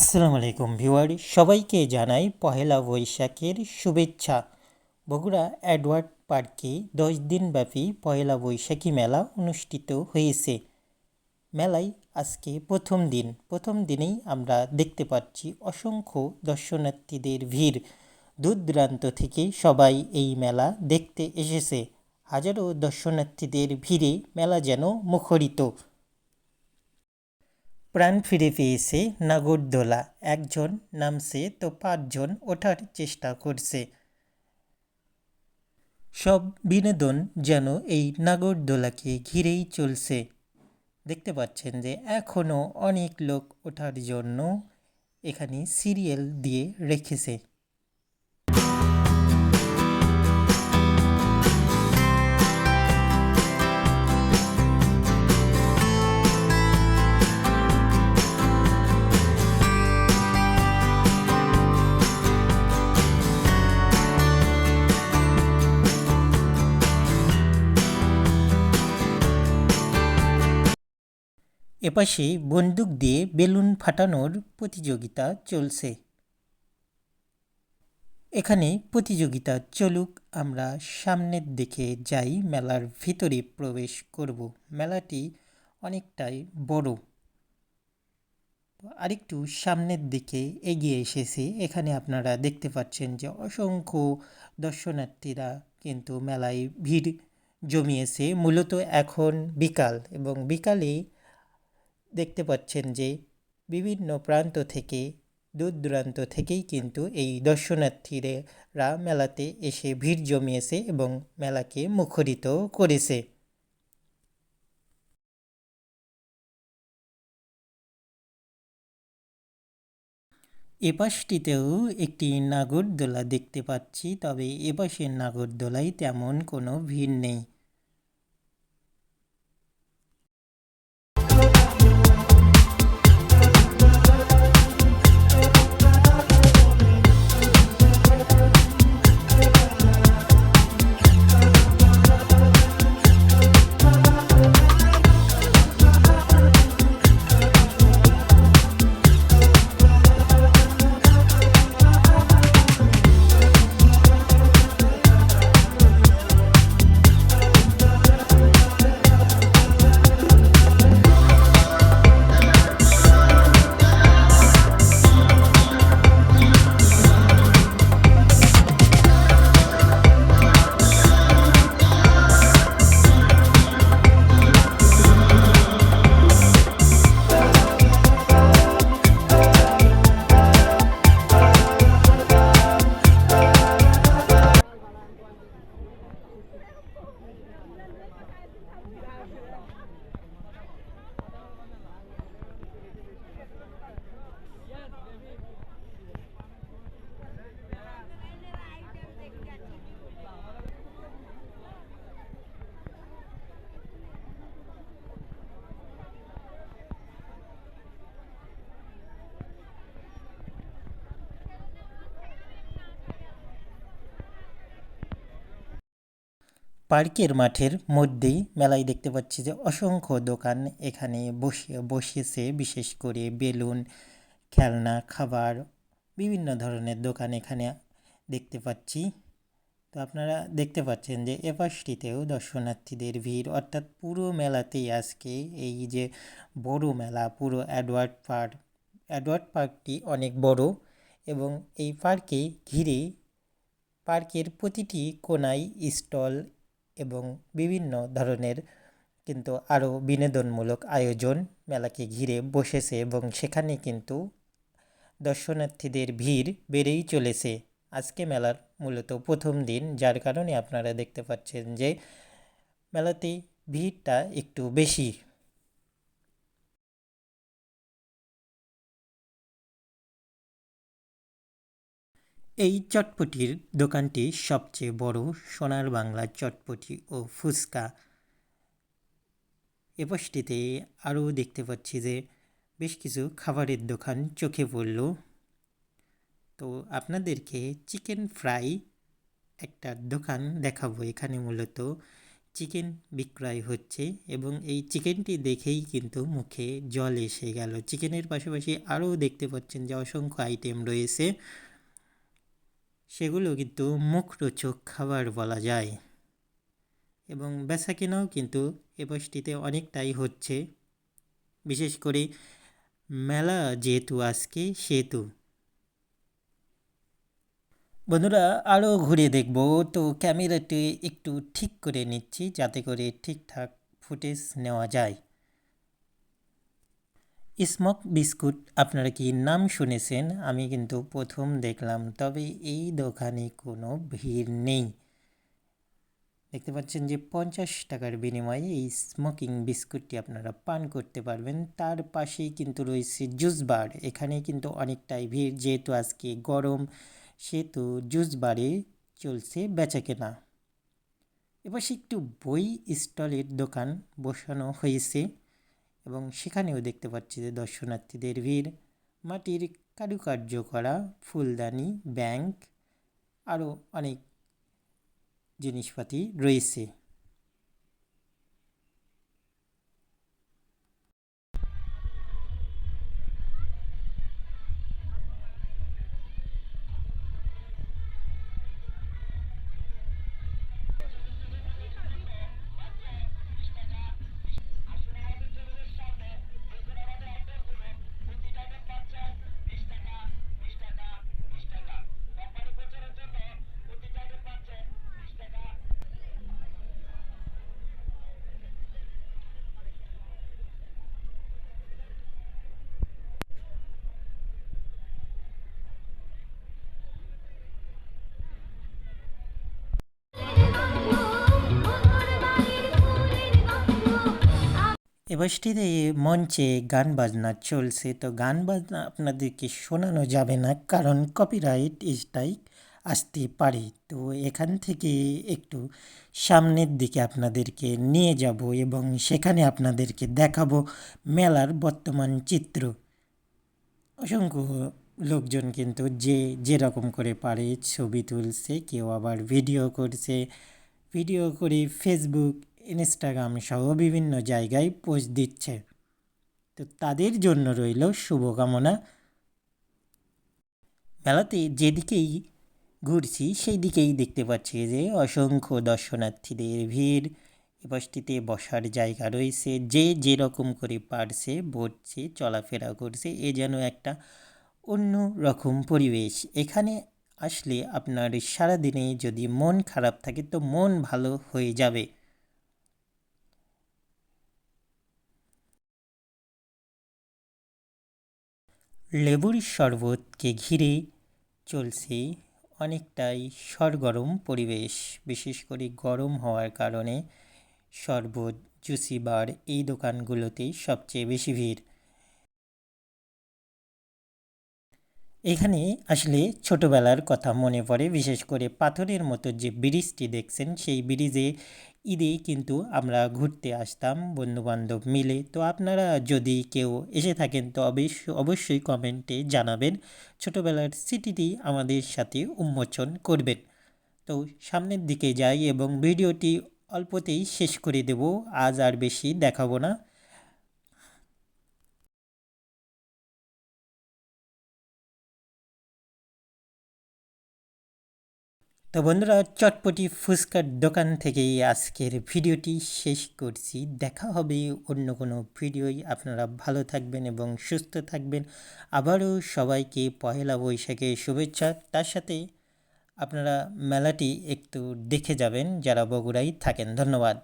আসসালামু আলাইকুম ভিউয়ার সবাইকে জানাই পহেলা বৈশাখের শুভেচ্ছা। বগুড়া অ্যাডওয়ার্ড পার্কে দশ দিনব্যাপী পহেলা বৈশাখী মেলা অনুষ্ঠিত হয়েছে। মেলায় আজকে প্রথম দিন। প্রথম দিনেই আমরা দেখতে পাচ্ছি অসংখ্য দর্শনার্থীদের ভিড়। দূর দূরান্ত থেকে সবাই এই মেলা দেখতে এসেছে। হাজারো দর্শনার্থীদের ভিড়ে মেলা যেন মুখরিত। প্রাণ ফিরে পেয়েছে নাগরদোলা। একজন নামছে তো পাঁচজন ওঠার চেষ্টা করছে। সব বিনোদন যেন এই নাগরদোলাকে ঘিরেই চলছে। দেখতে পাচ্ছেন যে এখনও অনেক লোক ওঠার জন্য এখানে সিরিয়াল দিয়ে রেখেছে। এপাশে বন্দুক দিয়ে বেলুন ফাটানোর প্রতিযোগিতা চলছে। এখানে প্রতিযোগিতা চলুক, আমরা সামনের দিকে যাই মেলার ভিতরে প্রবেশ করব। মেলাটি অনেকটাই বড়। আরেকটু সামনের দিকে এগিয়ে এসেছে। এখানে আপনারা দেখতে পাচ্ছেন যে অসংখ্য দর্শনার্থীরা কিন্তু মেলায় ভিড় জমিয়েছে। মূলত এখন বিকাল এবং বিকালে দেখতে পাচ্ছেন যে বিভিন্ন প্রান্ত থেকে, দূর দূরান্ত থেকেই কিন্তু এই দর্শনার্থীরা মেলাতে এসে ভিড় জমিয়েছে এবং মেলাকে মুখরিত করেছে। এপাশটিতেও একটি নাগরদোলা দেখতে পাচ্ছি, তবে এপাশের নাগরদোলায় তেমন কোনো ভিড় নেই। পার্কের মাঠের মধ্যেই মেলায় দেখতে পাচ্ছি যে অসংখ্য দোকান এখানে বসে, বসেছে, বিশেষ করে বেলুন, খেলনা, খাবার, বিভিন্ন ধরনের দোকান এখানে দেখতে পাচ্ছি। তো আপনারা দেখতে পাচ্ছেন যে এপাশটিতেও দর্শনার্থীদের ভিড়, অর্থাৎ পুরো মেলাতেই আজকে এই যে বড় মেলা, পুরো অ্যাডওয়ার্ড পার্ক, অ্যাডওয়ার্ড পার্কটি অনেক বড় এবং এই পার্কে ঘিরে পার্কের প্রতিটি কোনায় স্টল এবং বিভিন্ন ধরনের কিন্তু আরও বিনোদনমূলক আয়োজন মেলাকে ঘিরে বসেছে এবং সেখানে কিন্তু দর্শনার্থীদের ভিড় বেড়েই চলেছে। আজকে মেলার মূলত প্রথম দিন, যার কারণে আপনারা দেখতে পাচ্ছেন যে মেলাতে ভিড়টা একটু বেশি। এই চটপটির দোকানটি সবচেয়ে বড় সোনার বাংলা চটপটি ও ফুচকা এপাশটিতে আরও দেখতে পাচ্ছি যে বেশ কিছু খাবারের দোকান চোখে পড়ল। তো আপনাদেরকে চিকেন ফ্রাই একটা দোকান দেখাবো। এখানে মূলত চিকেন বিক্রয় হচ্ছে এবং এই চিকেনটি দেখেই কিন্তু মুখে জল এসে গেল। চিকেনের পাশাপাশি আরও দেখতে পাচ্ছেন যে অসংখ্য আইটেম রয়েছে। সেগুলো কিন্তু মুখরোচক খাবার বলা যায়। এবং বেচা কেনাও কিন্তু এ পাশটিতে অনেকটাই হচ্ছে। বিশেষ করে মেলা যেহেতু আজকে, সেহেতু। বন্ধুরা আরও ঘুরে দেখব। তো ক্যামেরাটি একটু ঠিক করে নিচ্ছি যাতে করে ঠিকঠাক ফুটেজ নেওয়া যায়। স্মোক বিস্কুট আপনারা কি নাম শুনেছেন? আমি কিন্তু প্রথম দেখলাম, তবে এই দোকানে কোনো ভিড় নেই। দেখতে পাচ্ছেন যে পঞ্চাশ টাকার বিনিময়ে এই স্মোকিং বিস্কুটটি আপনারা পান করতে পারবেন। তার পাশেই কিন্তু রয়েছে জুস বার। এখানে কিন্তু অনেকটাই ভিড়, যেহেতু আজকে গরম, সেহেতু জুস বারে চলছে বেচা কেনা এবার একটু বই স্টলের দোকান বসানো হয়েছে। এবং সেখানেও দেখতে পাচ্ছি যে দর্শনার্থীদের ভিড়, মাটির কারুকার্য করা, ফুলদানি, ব্যাংক, আরও অনেক জিনিসপাতি রয়েছে। এবারটিতে মঞ্চে গান বাজনা চলছে, তো গান বাজনা আপনাদেরকে শোনানো যাবে না, কারণ কপিরাইট স্ট্রাইক আসতে পারে। তো এখান থেকে একটু সামনের দিকে আপনাদেরকে নিয়ে যাব এবং সেখানে আপনাদেরকে দেখাবো মেলার বর্তমান চিত্র। অসংখ্য লোকজন কিন্তু যে যেরকম করে পারে ছবি তুলছে, কেউ আবার ভিডিও করছে। ভিডিও করে ফেসবুক ইনস্টাগ্রাম সহ বিভিন্ন জায়গায় পোস্ট দিচ্ছে। তো তাদের জন্য রইল শুভকামনা। মেলাতে যেদিকেই ঘুরছি সেই দিকেই দেখতে পাচ্ছি যে অসংখ্য দর্শনার্থীদের ভিড়। এপাশটিতে বসার জায়গা রয়েছে, যে যেরকম করে পারছে, বসছে, চলাফেরা করছে, এ যেন একটা অন্য রকম পরিবেশ। এখানে আসলে আপনার সারাদিনে যদি মন খারাপ থাকে, তো মন ভালো হয়ে যাবে। লেবুর শরবতকে ঘিরে চলছে অনেকটাই সরগরম পরিবেশ, বিশেষ করে গরম হওয়ার কারণে শরবত, জুসি বার এই দোকানগুলোতেই সবচেয়ে বেশি ভিড়। এখানে আসলে ছোটোবেলার কথা মনে পড়ে, বিশেষ করে পাথরের মতো যে ব্রিজটি দেখছেন, সেই ব্রিজে ঈদে কিন্তু আমরা ঘুরতে আসতাম বন্ধুবান্ধব মিলে। তো আপনারা যদি কেউ এসে থাকেন, তো অবশ্যই অবশ্যই কমেন্টে জানাবেন ছোটোবেলার স্মৃতিটি আমাদের সাথে উন্মোচন করবেন। তো সামনের দিকে যাই এবং ভিডিওটি অল্পতেই শেষ করে দেব। আজ আর বেশি দেখাবো না। তো বন্ধুরা, চটপটি ফুচকার দোকান থেকেই আজকের ভিডিওটি শেষ করছি। দেখা হবে অন্য কোনো ভিডিওই আপনারা ভালো থাকবেন এবং সুস্থ থাকবেন। আবারও সবাইকে পহেলা বৈশাখে শুভেচ্ছা। তার সাথে আপনারা মেলাটি একটু দেখে যাবেন। যারা বগুড়াই থাকেন, ধন্যবাদ।